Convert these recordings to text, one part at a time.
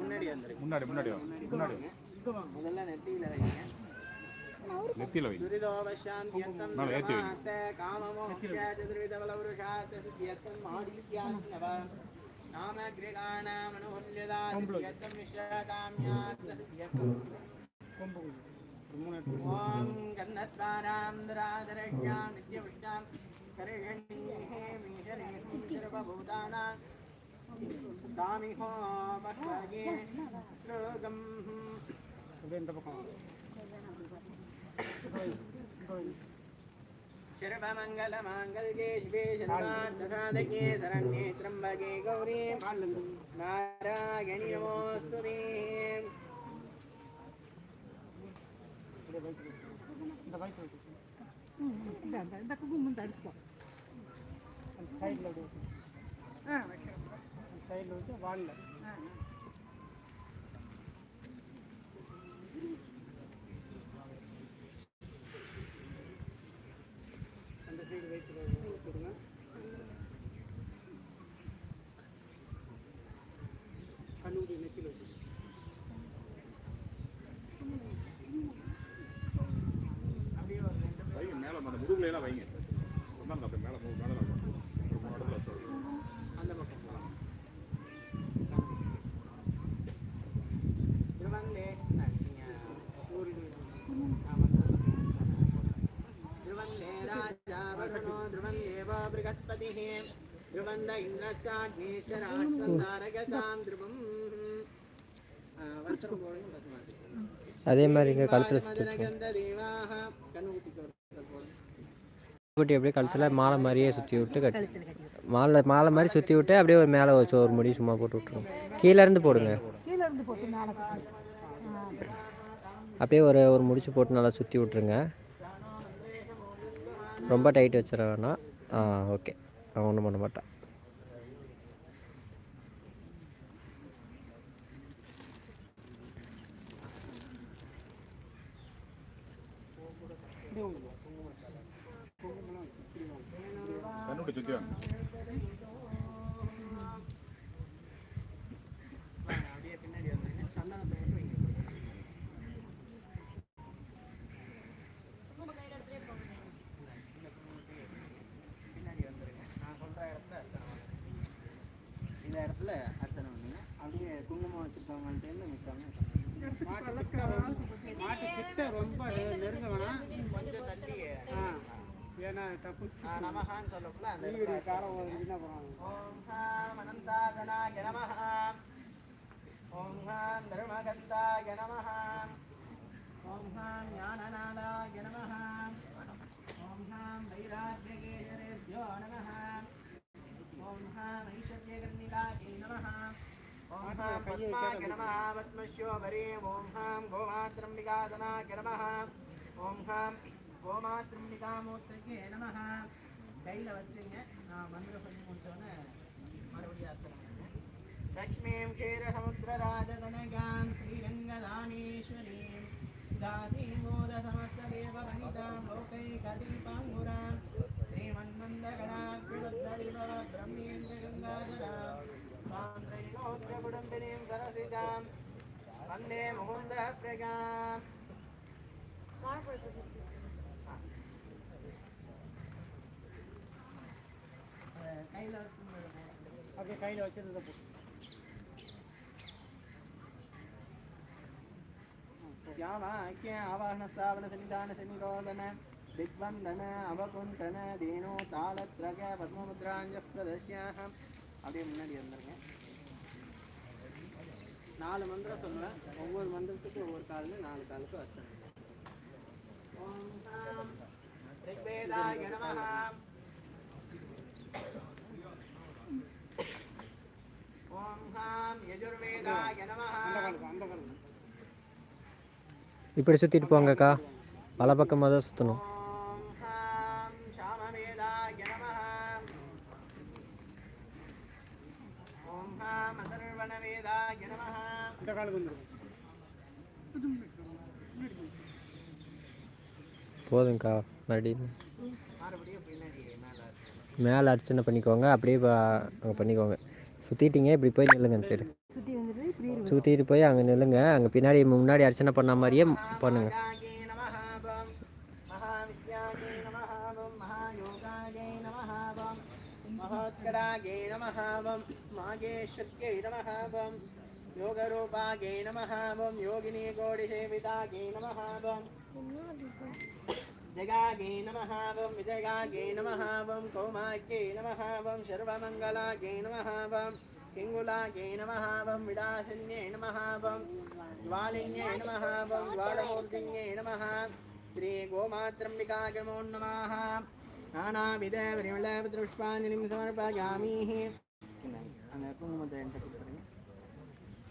முன்னாடி முன்னாடி முன்னாடி வாங்க முதல்ல நெத்தியில வைங்க நெத்தியில் வை. துரிதோபசாந்தியர்த்தம் நாலு ஏத்தி வை. நிர்மாத்த காமமோக்ஷ சதுர்விதவலவருஷாத்த சித்தியர்த்தம் மாடித்யாத்மவ நாம கிரீடானாமனுஹுல்யதா சித்தியர்த்தம் நிஷ்காம்யார்த்த சித்தியர்த்தம் ஓம் கன்னத்வாராம் துராதரஷ்யாம் நித்யவிஷ்டாம் கரிஷண்ணீஹே மீஷரேஹம் சர்வபூதானாம் தாமிஹோ பக்வகே ஸ்லோகம் सर्वमङ्गलमाङ्गल्ये शिवे शर्वार्धसाधके शरण्ये त्र्यम्बके गौरी नारायणि नमोऽस्तु ते இந்த குங்குமம் வந்து அடுப்போம் சைடில் ஆ வைக்கிறோம் சைடில் வச்சு வாங்கல ஆ அந்த சைடு வைத்து வச்சுருங்க கண்ணூரி நெத்தியில் வச்சு வைங்க மேலே அந்த முதுகுல எல்லாம் வைங்க சொன்னாங்க அப்படி மேலே மூணு மேலே ஒரு இடத்துல வச்சு அந்த பக்கம் போலாம். திருவந்தே நீங்க திருவந்தே ராஜா வருணோ திருவந்தேவ बृहस्पतिः திருவந்த இந்திரஸ்தாக்னீஸ்வராஷ்டிரம் தாரகதாம் திருவம் வஸ்திரம் போடுங்க பசுமாட்டு அதே மாதிரி இங்கே கழுத்தில் சுற்றி மதனகந்த தேவாக கண்ணு குட்டிக்கு ஒரு போடுங்க குட்டி அப்படியே கழுத்தில் மாலை மாதிரியே சுற்றி விட்டு கட்டி மாலை மாலை மாதிரி சுற்றி விட்டு அப்படியே ஒரு மேலே வச்சு ஒரு முடி சும்மா போட்டு விட்ருங்க கீழே இருந்து போடுங்க கீழே இருந்து போட்டு மேலே கட்டணும் அப்படியே ஒரு ஒரு முடிச்சு போட்டு நல்லா சுற்றி விட்ருங்க ரொம்ப டைட் வச்சிட வேணாம் ஆ ஓகே அவன் ஒன்றும் பண்ண மாட்டான் கண்ணுட்டி சுற்றி வாங்க அப்படியே பின்னாடி வந்தீங்க சந்தனத்தை மட்டும் வைங்க பின்னாடி வந்துருங்க நான் சொல்ற இடத்துல அர்ச்சனை பண்ணுங்க இடத்துல அர்ச்சனை பண்ணுங்க. அப்படியே குங்குமம் வச்சிருக்கவங்கள்ட்ட கிட்ட ரொம்ப- மாட்டு கிட்ட ரொம்ப நெருங்க வேணாம் கொஞ்சம் தள்ளி ஆ ஏன்னா தப்பு ஆ, நமஹான்னு சொல்லக்குள்ள அந்த இடத்துல வீடு அர்ச்சனை காரம் ஒரு என்ன பண்ணுவாங்க ஓம் ஹாம் அனந்தாசனாய நமஹ ஓம் ஹாம் தர்மகந்தாய நமஹ ஓம் ஹாம் ஞானநாதாய நமஹ ஓம் ஹாம் வைராஜ்யகேசரேभ्यो நமஹ நமஹ ஓம் ஹாம் பத்மாய நமஹ பத்மஸ்யோபரே ஓம் ஹாம் கோமாத்திரம் விகாசனாய நமஹ ஓம் ஹாம் கோமாத்திரம் விகாமூர்த்திகே நமஹ கையில் வச்சுங்க. நான் மந்திரம் சொல்லி முடிச்சோன்னே மறுபடியும் அர்ச்சனை பண்ணுங்க. லக்ஷ்மீம் க்ஷீரசமுத்திரராஜதனகாம் ஸ்ரீரங்கதாமேஸ்வரீம் தாசீமோத பிரபுடம்பினீம் சரசிதாம் வந்தே முகுந்த பிரகாம் ஓகே கையில் வச்சிருந்த யாமா ஐக்கியம் ஆவாகன ஸ்தாபன சன்னிதான சன்னிரோதன திக்வந்தன அவகுண்டன தேனோ தாளத்ரக பத்மமுத்ராஞ்ச பிரதர்ஷியாக அப்படியே முன்னாடி வந்துருங்க நாலு மந்திரம் சொல்லுவேன் ஒவ்வொரு மந்திரத்துக்கு ஒவ்வொரு காலில் நாலு காலுக்கு வசனம் ரிக்வேதாய நமஹ. ஓம் ஹாம் யஜுர்வேதாய நமஹ. இப்படி சுற்றிட்டு போங்கக்கா. வலப்பக்கமாக தான் சுற்றணும் அதர்வணவேதாய நமஹ இந்த காலுக்கு வந்துடும் போதும்க்கா மறுபடியும் மேலே அர்ச்சனை. பண்ணிக்கோங்க அப்படியே அங்கே பண்ணிக்கோங்க. சுற்றிட்டீங்க இப்படி போய் நில்லுங்க அந்த சைடு சுற்றிட்டு போய் அங்கே நில்லுங்க அங்கே பின்னாடி முன்னாடி அர்ச்சனை பண்ண மாதிரியே பண்ணுங்க. महोत्करायै नमः वं मागेश्वर्यै नमः वं योगरूपायै नमः वं योगिनी कोटिसेवितायै नमः वं जगायै नमः वं विजयायै नमः वं कौमार्यै नमः वं सर्वमङ्गलायै नमः वं किङ्गुलायै नमः वं विडासिन्यै नानाविधपरिमलपुष्पाञ्जलिं समर्पयामि அந்த குங்குமத்தை என்கிட்ட கொடுத்துருங்க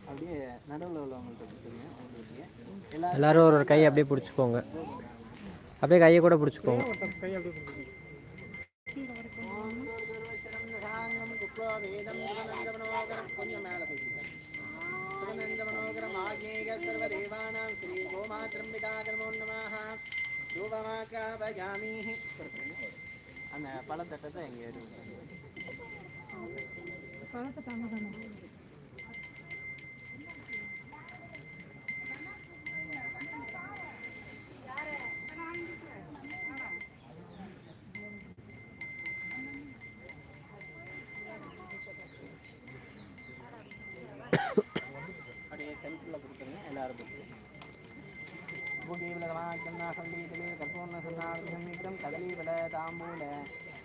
அப்படியே நடுவில் உள்ளவங்கள்ட்ட கொடுத்துருங்க உங்களுக்கு எல்லாரும் எல்லாரும் ஒரு ஒரு கை அப்படியே பிடிச்சிக்கோங்க அப்படியே கையை கூட பிடிச்சிக்கோங்க கை அப்படியே கொடுங்க. கொஞ்சம் மேலே போய்க்கிட்டேன் அந்த பழத்தட்டத்தை எங்கே இருக்கு பழத்தை தாங்க பூதீவிலமாக்கன்னாசந்தீதிலே கற்பூர்ண சுண்ணாவிசம்மிக்ரம் கதலீபல தாம்பூல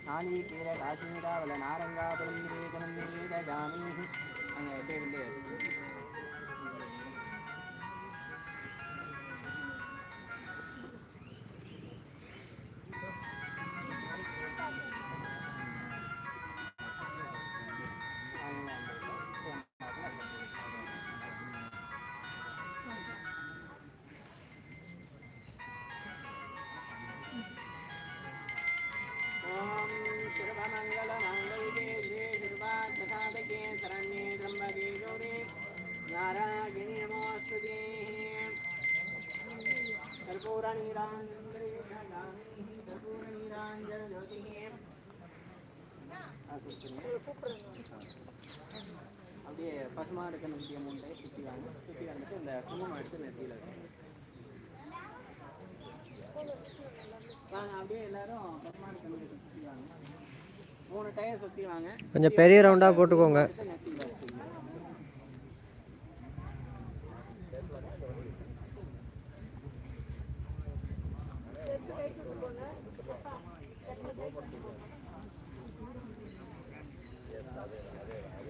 நாளீகீர காஷ்மீராவல நாரங்கா நிவேதனம் நிவேத ஜாமீஹி அங்கே டேபிள்லே அப்படியே பசுமா இருக்க நம்பிக்கை மூட்டை சுற்றி வாங்க. சுற்றி வந்துட்டு இந்த குங்குமம் எடுத்து நெத்தியில் வச்சுங்க வாங்க. அப்படியே எல்லாரும் பசுமா இருக்க நம்பிக்கை சுற்றி வாங்க. மூணு டயர் சுற்றி வாங்க. கொஞ்சம் பெரிய ரவுண்டாக போட்டுக்கோங்க. அதே அதே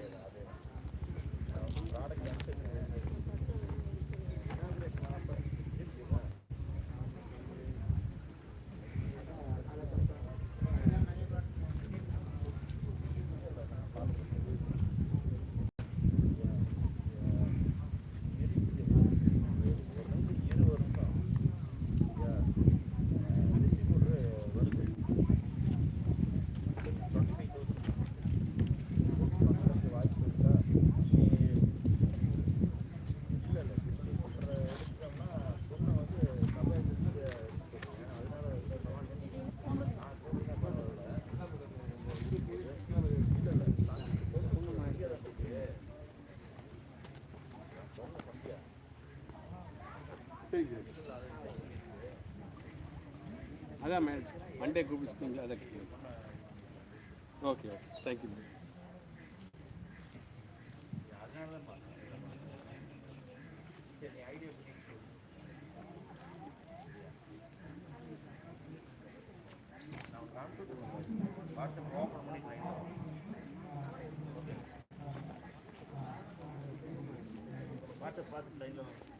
சரி சரி அதான் மேடம் மண்டே கூப்பிட்டு அதை okay okay thank you madam WhatsApp பார்த்து டைமில்